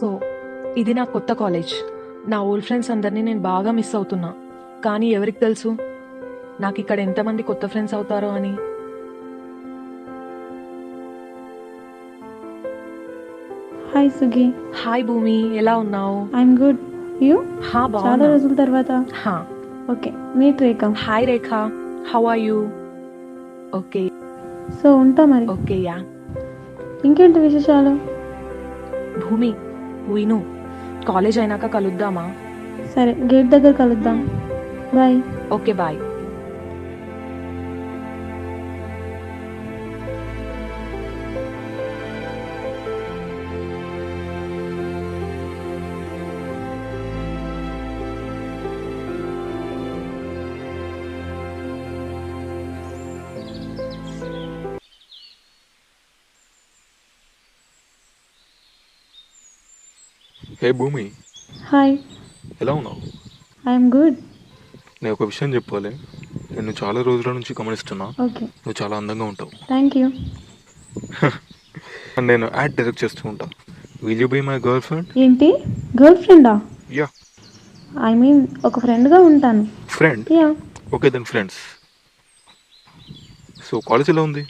So ఇది నా కొత్త కాలేజ్. నా ఓల్డ్ ఫ్రెండ్స్ అందరినీ నేను బాగా మిస్ అవుతున్నా. కానీ ఎవరికి తెలుసు? నాకు ఇక్కడ ఎంతమంది కొత్త ఫ్రెండ్స్ అవుతారో అని. హాయ్ సుగి హాయ్ భూమి. ఎలా ఉన్నావు? ఐఎమ్ గుడ్ యూ హా చాలా రోజుల తర్వాత. హా. Okay meet Rekha? Hi Rekha. How are you okay so ఉంటా మరి. ఓకే యా ఇంకేంటి విశేషాలు? భూమి విను. కాలేజ్ అయినాక కలుద్దామా? సరే గేట్ దగ్గర కలుద్దాం. బాయ్. Okay bye. హే భూమి హాయ్ ఎలా ఉన్నావు? ఐఎమ్ గుడ్ నేను ఒక విషయం చెప్పాలి. నేను చాలా రోజుల నుంచి గమనిస్తున్నా. ఓకే నువ్వు చాలా అందంగా ఉంటావు. థ్యాంక్ యూ నేను యాడ్ డైరెక్ట్ చేస్తూ ఉంటా. Will you be my girlfriend ఏంటి? గర్ల్ ఫ్రెండా యా ఐ మీన్ ఒక ఫ్రెండ్గా ఉంటాను. Friend yeah okay then friends so college ఎలా ఉంది?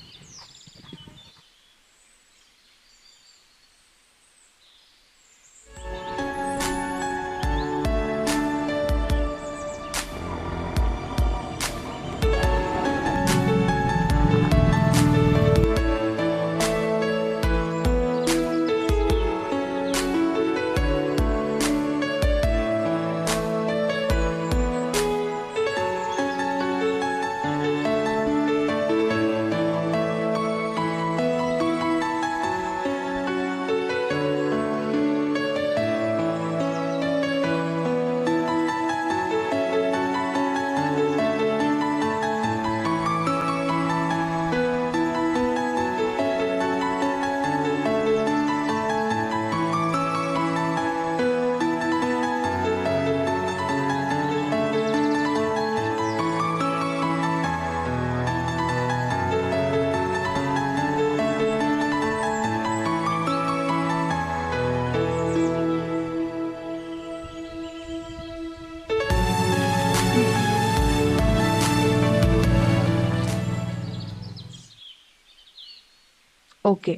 ఓకే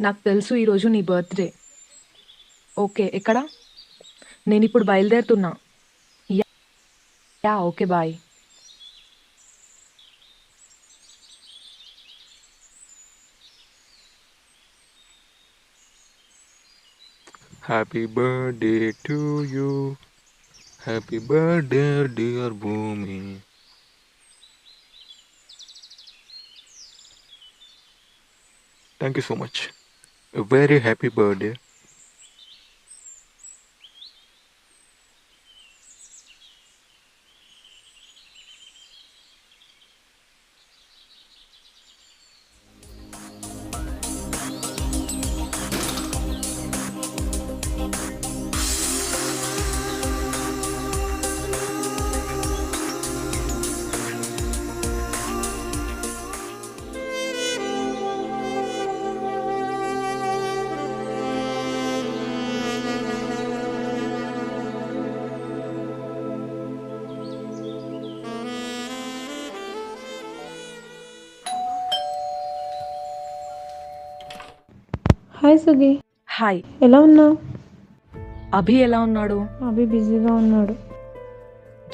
నాకు తెలుసు ఈరోజు నీ బర్త్డే ఓకే ఎక్కడ? నేను ఇప్పుడు బయలుదేరుతున్నా. Yeah. Yeah okay bye happy birthday to you happy birthday dear Bhumi Thank you so much. A very happy birthday. Hi Sugi. Hi. ఎలా ఉన్నావు? అభి ఎలా ఉన్నాడు? అభి బిజీగా ఉన్నాడు.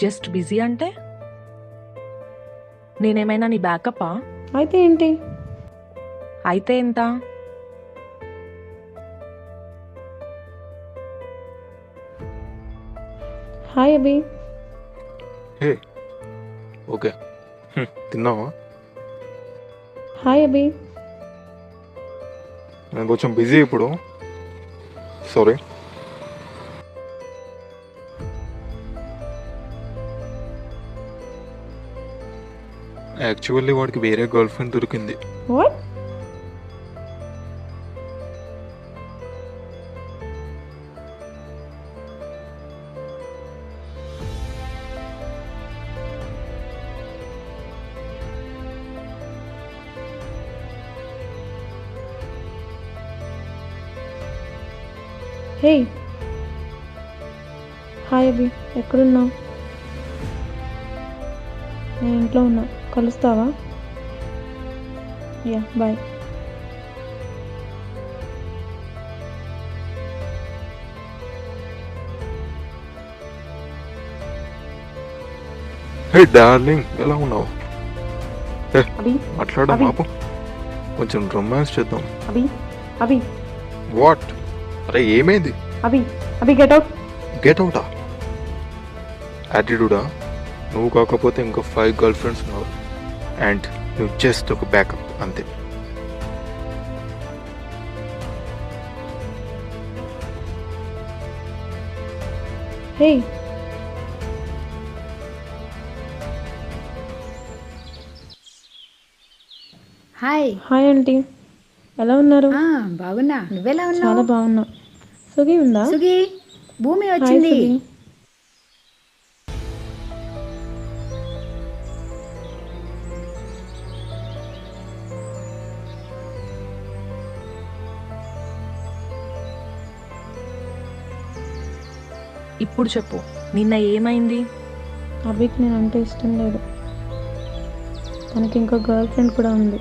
జస్ట్ బిజీ అంటే? నేనేమైనా నీ బ్యాకప్పా? అయితే ఏంటి? అయితే ఎంత? హాయ్ అభి. హే. ఓకే. తిన్నావా? హాయ్ అభి. నేను కొంచెం బిజీ ఇప్పుడు. సారీ యాక్చువల్లీ వాడికి వేరే గర్ల్ ఫ్రెండ్ దొరికింది హే హాయ్ అభి ఎక్కడున్నావు? నేను ఇంట్లో ఉన్నా. కలుస్తావా? Yeah bye. హే డార్లింగ్ ఎలా ఉన్నావు? మాట్లాడడం ఆపు. కొంచెం రొమాన్స్ చేద్దాం. అభి అభి. వాట్ అరే ఏమైంది? Abhi Abhi get out get అవుటా యాటిట్యూడా నువ్వు కాకపోతే ఇంకా ఫైవ్ గర్ల్ ఫ్రెండ్స్ ఉన్నారు అండ్ నువ్వు జస్ట్ ఒక బ్యాకప్ అంతే. హే హాయ్ హాయ్ ఆంటీ ఎలా ఉన్నారు? ఆ, బాగున్నా. నువ్వెలా చాలా బాగున్నా. సుగి ఉందా? సుగి భూమి వచ్చింది. ఇప్పుడు చెప్పు నిన్న ఏమైంది? అభికి నేను అంటే ఇష్టం లేదు. తనకి ఇంకో గర్ల్ ఫ్రెండ్ కూడా ఉంది.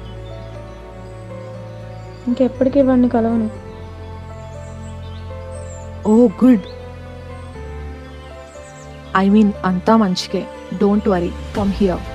ఇంకెప్పటికీ వాడిని కలవను. Oh good. ఐ మీన్ అంతా మంచికే. Don't worry. Come here.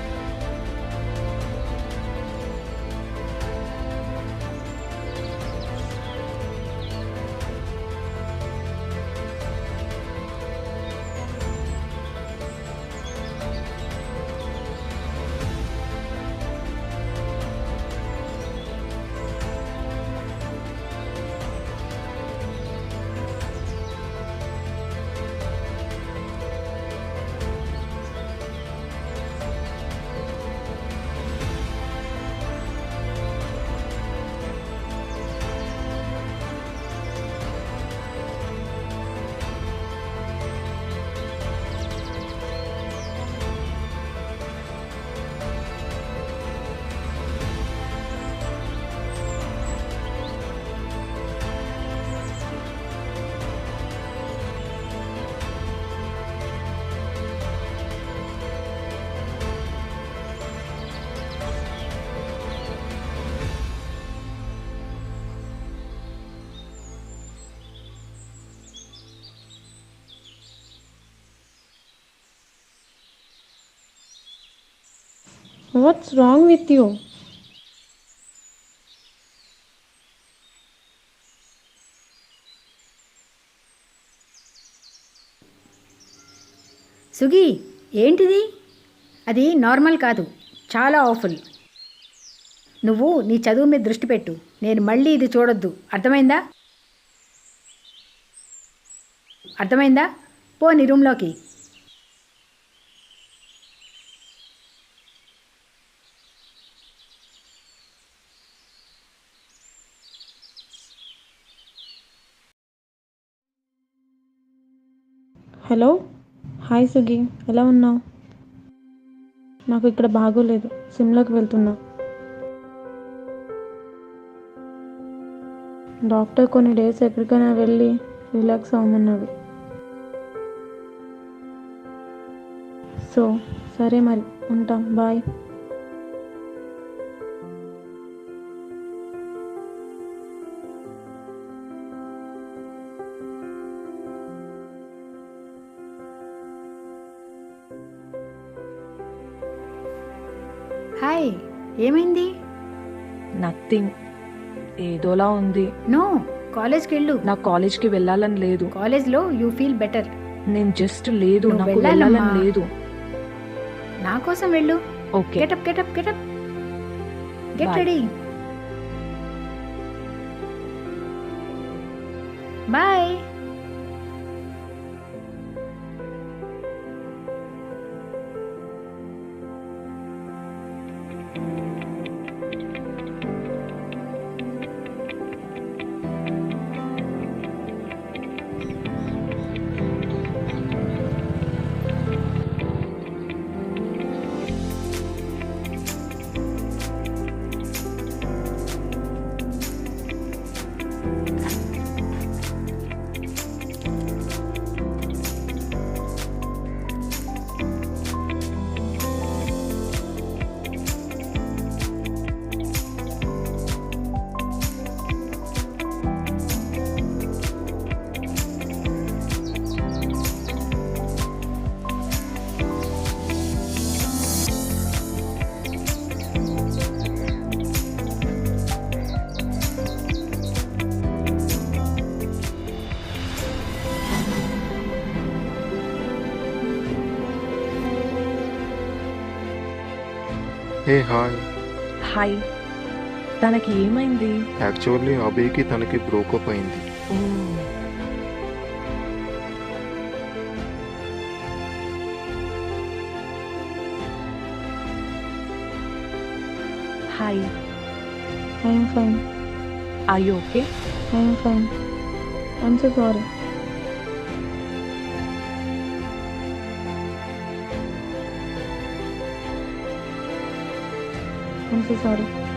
What's wrong with you Sugi ఏంటిది? అది నార్మల్ కాదు చాలా ఆఫుల్ నువ్వు నీ చదువు మీద దృష్టి పెట్టు నేను మళ్ళీ ఇది చూడొద్దు. అర్థమైందా? అర్థమైందా? పో నీ రూమ్లోకి. హలో హాయ్ సుగి ఎలా ఉన్నావు? నాకు ఇక్కడ బాగోలేదు సిమ్లోకి వెళ్తున్నా. డాక్టర్ కొన్ని డేస్ ఎక్కడికైనా వెళ్ళి రిలాక్స్ అవ్వమన్నాడు. సో సరే మరి ఉంటాం బాయ్. ఏమైంది? నథింగ్ ఏదోలా ఉంది. నో కాలేజ్కి వెళ్ళు నా కాలేజ్కి వెళ్ళాలని లేదు. కాలేజ్లో యూ ఫీల్ బెటర్. నేను జస్ట్ లేదు. నాకు వెళ్ళాలని లేదు. నా కోసం వెళ్ళు. Okay. Get up get up get up. Get ready. Bye. Hey hi. Hi. తనకి ఏమైంది? యాక్చువల్లీ అభికి తనకి బ్రోకప్ అయింది. ఓ. Hi. I'm fine. I okay? I'm fine. I'm so sorry. I'm so sorry